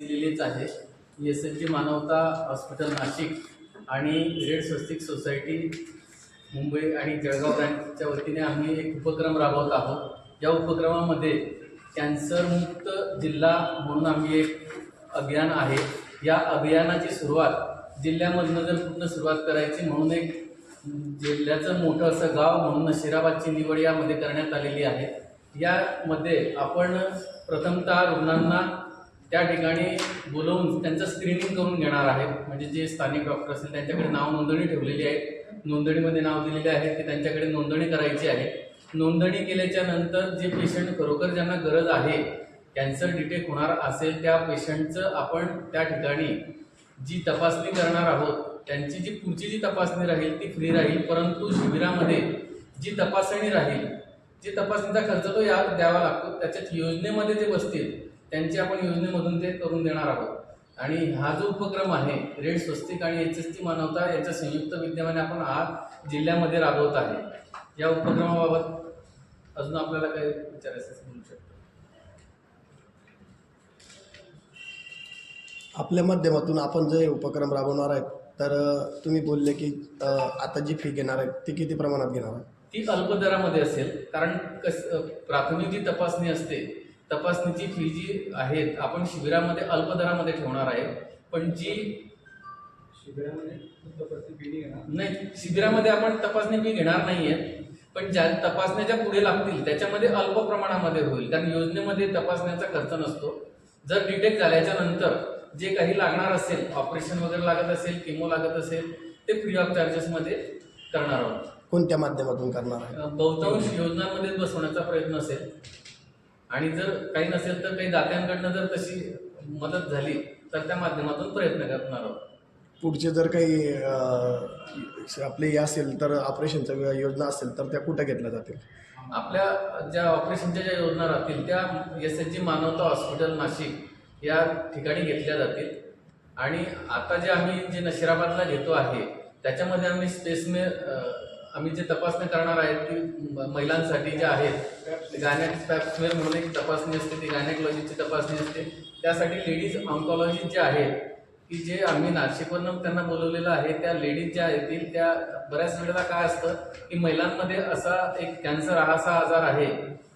दिलेलीच आहे. S N G मानवता hospital Nashik आणि रेड स्वस्तिक सोसायटी मुंबई आणि जळगाव ब्रँचच्या वतीने आम्ही एक उपक्रम राबवत आहोत. या उपक्रमामध्ये कॅन्सरमुक्त जिल्हा म्हणून आम्ही एक अभियान आहे. या अभियानाची सुरुवात जिल्ह्यामधनं जर पूर्ण सुरुवात करायची म्हणून एक जिल्ह्याचं मोठं असं गाव म्हणून नशिराबादची निवड यामध्ये करण्यात आलेली आहे. यामध्ये आपण प्रथमतः रुग्णांना त्या ठिकाणी बोलवून त्यांचं स्क्रीनिंग करून घेणार आहे म्हणजे जे स्थानिक डॉक्टर असतील त्यांच्याकडे नाव नोंदणी ठेवलेली आहे नोंदणीमध्ये नाव दिलेले आहे की त्यांच्याकडे नोंदणी करायची आहे. नोंदणी केल्याच्यानंतर जे पेशंट खरोखर ज्यांना गरज आहे कॅन्सर डिटेक्ट होणार असेल त्या पेशंटचं आपण त्या ठिकाणी जी तपासणी करणार आहोत त्यांची जी पुढची जी तपासणी राहील ती फ्री राहील. परंतु शिबिरामध्ये जी तपासणी राहील जी तपासणीचा खर्च तो या द्यावा लागतो. त्याच्यात योजनेमध्ये जे बसतील त्यांची आपण योजनेमधून ते करून देणार आहोत. आणि हा जो उपक्रम आहे रेड स्वस्तिक आणि एच एस टी मानवता याच्या संयुक्त विद्यमाने आपण आज जिल्ह्यामध्ये राबवत आहे. या उपक्रमाबाबत अजून आपल्याला काही विचारायचं बोलू शकतो. आपल्या माध्यमातून आपण जे उपक्रम राबवणार आहेत तर तुम्ही बोलले की आता जी फी घेणार आहेत ती किती प्रमाणात घेणार आहे ती अल्प दरामध्ये असेल कारण कस प्राथमिक जी तपासणी असते तपासणीची फी जी आहे आपण शिबिरामध्ये अल्प दरामध्ये ठेवणार आहे. पण जी नाही शिबिरामध्ये आपण तपासणी फी घेणार नाहीये. पण ज्या तपासण्याच्या पुढे लागतील त्याच्यामध्ये अल्प प्रमाणामध्ये होईल. कारण योजनेमध्ये तपासण्याचा खर्च नसतो. जर डिटेक्ट झाल्याच्यानंतर जे काही लागणार असेल ऑपरेशन वगैरे लागत असेल किमो लागत असेल ते फ्री ऑफ चार्जेसमध्ये करणार आहोत. कोणत्या माध्यमातून करणार आहे? बहुतांश योजनांमध्ये बसवण्याचा प्रयत्न असेल. आणि जर काही नसेल तर काही दात्यांकडनं जर तशी मदत झाली तर त्या माध्यमातून प्रयत्न करणार आहोत. पुढचे जर काही अ, आपले हे असेल तर ऑपरेशनच्या योजना असेल तर त्या कुठं घेतल्या जातील? आपल्या ज्या ऑपरेशनच्या ज्या योजना राहतील त्या एस एच जी मानवता हॉस्पिटल नाशिक या ठिकाणी घेतल्या जातील. आणि आता जे आम्ही जे नशिराबादला घेतो आहे त्याच्यामध्ये आम्ही स्पेसमे आम्ही जे तपासणी करणार आहेत ती म- महिलांसाठी ज्या आहेत गायनॅक स्पॅप्समेअर म्हणून एक तपासणी असते ती गायनॅकॉलॉजीची तपासणी असते. त्यासाठी लेडीज ऑन्कॉलॉजी जे आहेत की जे आम्ही नाशिकवरनं त्यांना बोलवलेलं आहे त्या लेडीज ज्या येतील त्या बऱ्याच वेळेला काय असतं की महिलांमध्ये असा एक कॅन्सर हा असा आजार आहे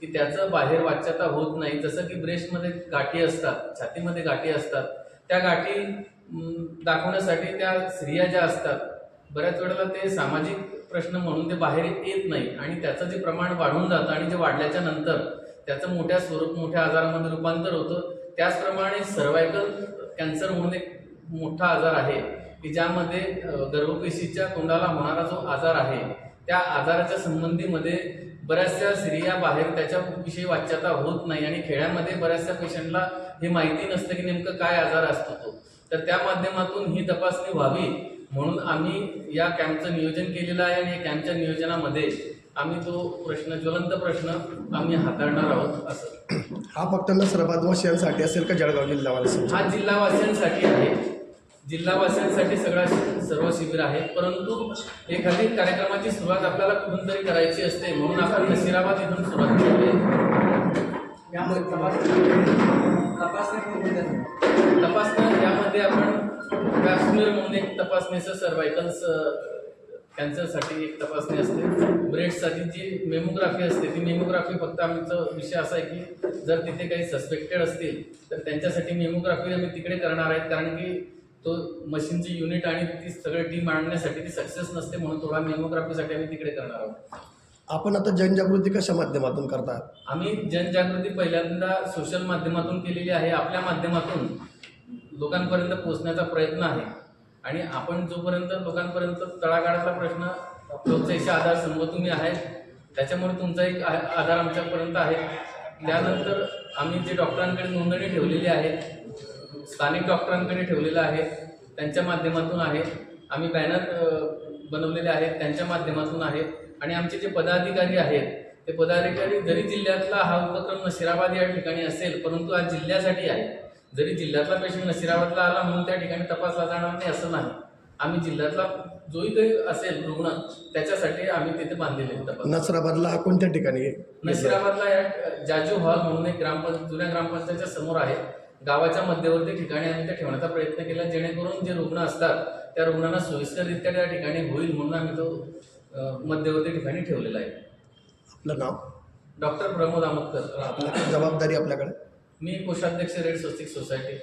की त्याचं बाहेर वाच्यता होत नाही. जसं की ब्रेस्टमध्ये गाठी असतात छातीमध्ये गाठी असतात. त्या गाठी दाखवण्यासाठी त्या स्त्रिया ज्या असतात बऱ्याच वेळेला ते सामाजिक प्रश्न म्हणून ते बाहेर येत नाही. आणि त्याचं जे प्रमाण वाढून जातं आणि जे वाढल्याच्या नंतर त्याचं मोठ्या स्वरूप मोठ्या आजारामध्ये रूपांतर होतं. त्याचप्रमाणे सर्वायकल कॅन्सर म्हणून एक मोठा आजार आहे की ज्यामध्ये गर्भपेशीच्या तोंडाला होणारा जो आजार आहे त्या आजाराच्या संबंधीमध्ये बऱ्याचशा स्त्रिया बाहेर त्याच्याविषयी वाच्यता होत नाही आणि खेड्यामध्ये बऱ्याचशा पेशंटला हे माहिती नसतं की नेमकं काय आजार असतो तो. तर त्या माध्यमातून ही तपासणी व्हावी. म्हणून आम्ही या कॅम्पचं नियोजन केलेलं आहे आणि या कॅम्पच्या नियोजनामध्ये आम्ही तो प्रश्न ज्वलंत प्रश्न आम्ही हाताळणार आहोत असं. हा फक्त नसराबाद वासियांसाठी असेल का जळगाव जिल्हावासी हा जिल्हावासियांसाठी आहे. जिल्हावासियांसाठी सगळा सर्व शिबिर आहे. परंतु एखादी कार्यक्रमाची सुरुवात आपल्याला कुठून तरी करायची असते म्हणून आपण नशिराबाद इथून सुरुवात केली आहे. तपासणी म्हणून एक तपासणीचं सर्वायकल्स कॅन्सरसाठी एक तपासणी असते. ब्रेडसाठी जी मेमोग्राफी असते ती मेमोग्राफी फक्त आमचा विषय असा आहे की जर तिथे काही सस्पेक्टेड असतील तर त्यांच्यासाठी मेमोग्राफी आम्ही तिकडे करणार आहेत. कारण की तो मशीनची युनिट आणि ती सगळी टीम आणण्यासाठी ती सक्सेस नसते म्हणून थोडा मेमोग्राफीसाठी आम्ही तिकडे करणार आहोत. आपण आता जनजागृती कशा माध्यमातून करता? आम्ही जनजागृती पहिल्यांदा सोशल माध्यमातून केलेली आहे. आपल्या माध्यमातून लोकांपर्यंत पोहोचण्याचा प्रयत्न आहे. आणि आपण जोपर्यंत लोकांपर्यंत तळागाळाचा प्रश्न लोकशाहीचे आधार समोर तुम्ही आहे त्याच्यामुळे तुमचा एक आ- आधार आमच्यापर्यंत आहे. त्यानंतर आम्ही जे डॉक्टरांकडे नोंदणी ठेवलेली आहे स्थानिक डॉक्टरांकडे ठेवलेलं आहे त्यांच्या माध्यमातून आहे. आम्ही बॅनर बनवलेले आहेत त्यांच्या माध्यमातून आहे. आणि आमचे जे पदाधिकारी आहेत ते पदाधिकारी जरी जिल्ह्यातला हा उपक्रम नशिराबाद या ठिकाणी असेल परंतु आज जिल्ह्यासाठी आहे. जरी जिल्ह्यातला पेशंट नशिराबादला आला म्हणून त्या ठिकाणी तपासला जाणार नाही असं नाही. आम्ही जिल्ह्यातला जोही काही असेल रुग्ण त्याच्यासाठी आम्ही तिथे बांधलेले तपास. नसराबादला कोणत्या ठिकाणी नशिराबादला या जाजू हॉल म्हणून एक ग्रामपंचायत जुन्या ग्रामपंचायतच्या समोर आहे. गावाच्या मध्यवर्ती ठिकाणी आम्ही ते ठेवण्याचा प्रयत्न केला जेणेकरून जे रुग्ण असतात त्या रुग्णांना सोयीस्कररित्या त्या ठिकाणी होईल म्हणून आम्ही तो मध्यवर्ती ठिकाणी ठेवलेला आहे. आपलं नाव? डॉक्टर प्रमोद आमोदकर. आपली जबाबदारी आपल्याकडे? मी कोषाध्यक्ष रेड स्वस्तिक सोसायटी.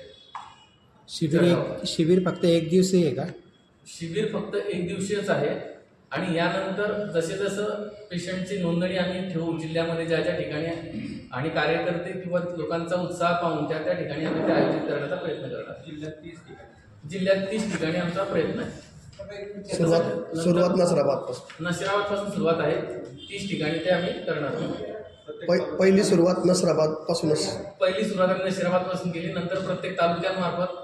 शिबिर एक शिबिर फक्त एक दिवसीय आहे का? शिबिर फक्त एक दिवशीयच आहे. आणि यानंतर जसे जसं पेशंटची नोंदणी आम्ही ठेवू जिल्ह्यामध्ये ज्या ज्या ठिकाणी आणि कार्यकर्ते किंवा लोकांचा उत्साह पाहून त्या त्या ठिकाणी आम्ही ते आयोजित करण्याचा प्रयत्न करणार जिल्ह्यात तीस ठिकाणी. आमचा प्रयत्न आहे. सुरुवात सुरुवात नसराबादपासून. नशिराबादपासून सुरुवात आहे. तीस ठिकाणी ते आम्ही करणार आहोत. पै पहिली सुरुवात नसराबादपासूनच पहिली सुरुवात आम्ही नशिराबादपासून केली. नंतर प्रत्येक तालुक्यांमार्फत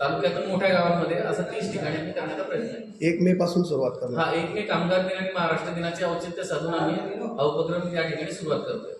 तालुक्यातून मोठ्या गावांमध्ये असं तीस ठिकाणी आम्ही करण्याचा प्रयत्न आहे एक मे पासून सुरुवात करणार. हा एक मे कामगार दिन आणि महाराष्ट्र दिनाचे औचित्य साधून आम्ही हा उपक्रम या ठिकाणी सुरुवात करतोय.